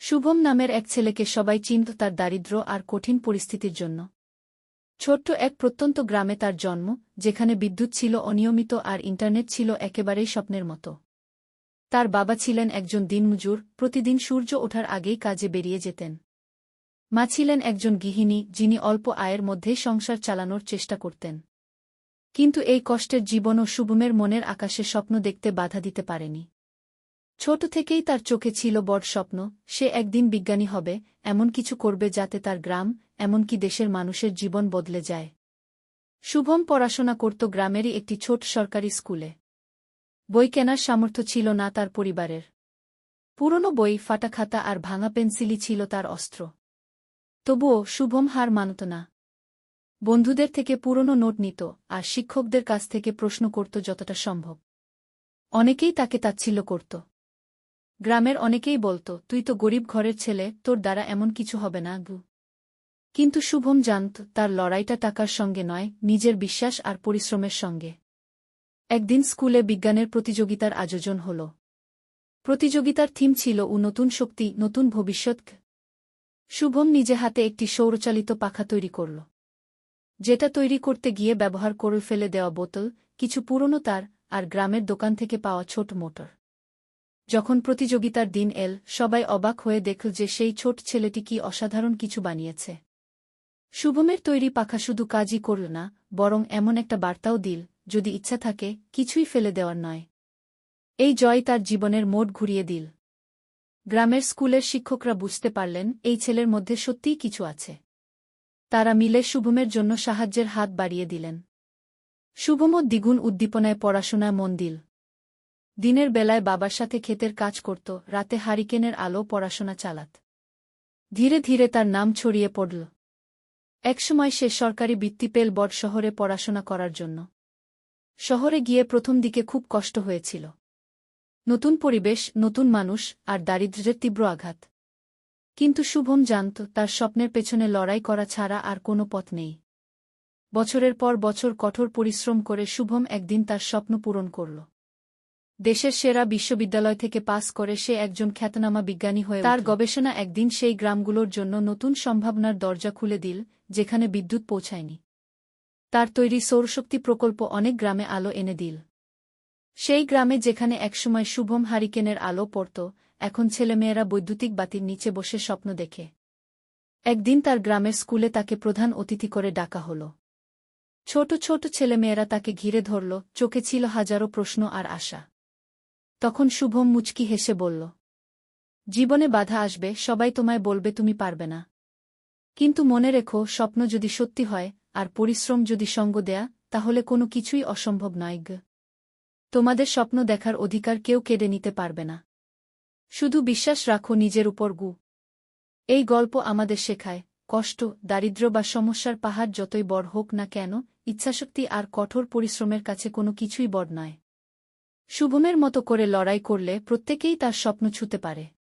শুভম নামের এক ছেলেকে সবাই চিনত তার দারিদ্র্য আর কঠিন পরিস্থিতির জন্য। ছোট্ট এক প্রত্যন্ত গ্রামে তার জন্ম, যেখানে বিদ্যুৎ ছিল অনিয়মিত আর ইন্টারনেট ছিল একেবারেই স্বপ্নের মতো। তার বাবা ছিলেন একজন দিনমজুর, প্রতিদিন সূর্য ওঠার আগেই কাজে বেরিয়ে যেতেন। মা ছিলেন একজন গৃহিণী, যিনি অল্প আয়ের মধ্যেই সংসার চালানোর চেষ্টা করতেন। কিন্তু এই কষ্টের জীবনও শুভমের মনের আকাশে স্বপ্ন দেখতে বাধা দিতে পারেনি। ছোট থেকেই তার চোখে ছিল বড় স্বপ্ন, সে একদিন বিজ্ঞানী হবে, এমন কিছু করবে যাতে তার গ্রাম, এমনকি দেশের মানুষের জীবন বদলে যায়। শুভম পড়াশোনা করত গ্রামেরই একটি ছোট সরকারি স্কুলে। বই কেনার সামর্থ্য ছিল না তার পরিবারের। পুরনো বই, ফাটা খাতা আর ভাঙা পেন্সিলই ছিল তার অস্ত্র। তবুও শুভম হার মানত না। বন্ধুদের থেকে পুরনো নোট নিত, আর শিক্ষকদের কাছ থেকে প্রশ্ন করত যতটা সম্ভব। অনেকেই তাকে তাচ্ছিল্য করত। গ্রামের অনেকেই বলতো, তুই তো গরিব ঘরের ছেলে, তোর দ্বারা এমন কিছু হবে না, গু। কিন্তু শুভম জানত, তার লড়াইটা টাকার সঙ্গে নয়, নিজের বিশ্বাস আর পরিশ্রমের সঙ্গে। একদিন স্কুলে বিজ্ঞানের প্রতিযোগিতার আয়োজন হল। প্রতিযোগিতার থিম ছিল ও নতুন শক্তি, নতুন ভবিষ্যৎ। শুভম নিজে হাতে একটি সৌরচালিত পাখা তৈরি করল। যেটা তৈরি করতে গিয়ে ব্যবহার করে ফেলে দেওয়া বোতল, কিছু পুরনো তার আর গ্রামের দোকান থেকে পাওয়া ছোট মোটর। যখন প্রতিযোগিতার দিন এল, সবাই অবাক হয়ে দেখল যে সেই ছোট ছেলেটি কি অসাধারণ কিছু বানিয়েছে। শুভমের তৈরি পাখা শুধু কাজই করল না, বরং এমন একটা বার্তাও দিল, যদি ইচ্ছা থাকে, কিছুই ফেলে দেওয়ার নয়। এই জয় তার জীবনের মোড় ঘুরিয়ে দিল। গ্রামের স্কুলের শিক্ষকরা বুঝতে পারলেন, এই ছেলের মধ্যে সত্যিই কিছু আছে। তারা মিলে শুভমের জন্য সাহায্যের হাত বাড়িয়ে দিলেন। শুভমও দ্বিগুণ উদ্দীপনায় পড়াশোনায় মন দিল। দিনের বেলায় বাবার সাথে ক্ষেতের কাজ করত, রাতে হারিকেনের আলো পড়াশোনা চালাত। ধীরে ধীরে তার নাম ছড়িয়ে পড়ল। একসময় সে সরকারি বৃত্তি পেল বট শহরে পড়াশোনা করার জন্য। শহরে গিয়ে প্রথম দিকে খুব কষ্ট হয়েছিল। নতুন পরিবেশ, নতুন মানুষ আর দারিদ্র্যের তীব্র আঘাত। কিন্তু শুভম জানত, তার স্বপ্নের পেছনে লড়াই করা ছাড়া আর কোনো পথ নেই। বছরের পর বছর কঠোর পরিশ্রম করে শুভম একদিন তার স্বপ্ন পূরণ করল। দেশের সেরা বিশ্ববিদ্যালয় থেকে পাস করে সে একজন খ্যাতনামা বিজ্ঞানী হয়ে তার গবেষণা একদিন সেই গ্রামগুলোর জন্য নতুন সম্ভাবনার দরজা খুলে দিল যেখানে বিদ্যুৎ পৌঁছায়নি। তার তৈরি সৌরশক্তি প্রকল্প অনেক গ্রামে আলো এনে দিল। সেই গ্রামে যেখানে একসময় শুভম হারিকেনের আলো পড়ত এখন ছেলেমেয়েরা বৈদ্যুতিক বাতির নিচে বসে স্বপ্ন দেখে। একদিন তার গ্রামের স্কুলে তাকে প্রধান অতিথি করে ডাকা হল। ছোট ছোট ছেলেমেয়েরা তাকে ঘিরে ধরল চোখে ছিল হাজারো প্রশ্ন আর আশা। তখন শুভম মুচকি হেসে বলল, জীবনে বাধা আসবে, সবাই তোমায় বলবে তুমি পারবে না। কিন্তু মনে রেখো, স্বপ্ন যদি সত্যি হয়, আর পরিশ্রম যদি সঙ্গ দেয়া, তাহলে কোনো কিছুই অসম্ভব নয় তোমাদের স্বপ্ন দেখার অধিকার কেউ কেড়ে নিতে পারবে না। শুধু বিশ্বাস রাখো নিজের উপর গু। এই গল্প আমাদের শেখায়, কষ্ট, দারিদ্র্য বা সমস্যার পাহাড় যতই বড় হোক না কেন, ইচ্ছাশক্তি আর কঠোর পরিশ্রমের কাছে কোনো কিছুই বড় নয়। শুভমের মতো করে লড়াই করলে প্রত্যেকেই তার স্বপ্ন ছুতে পারে।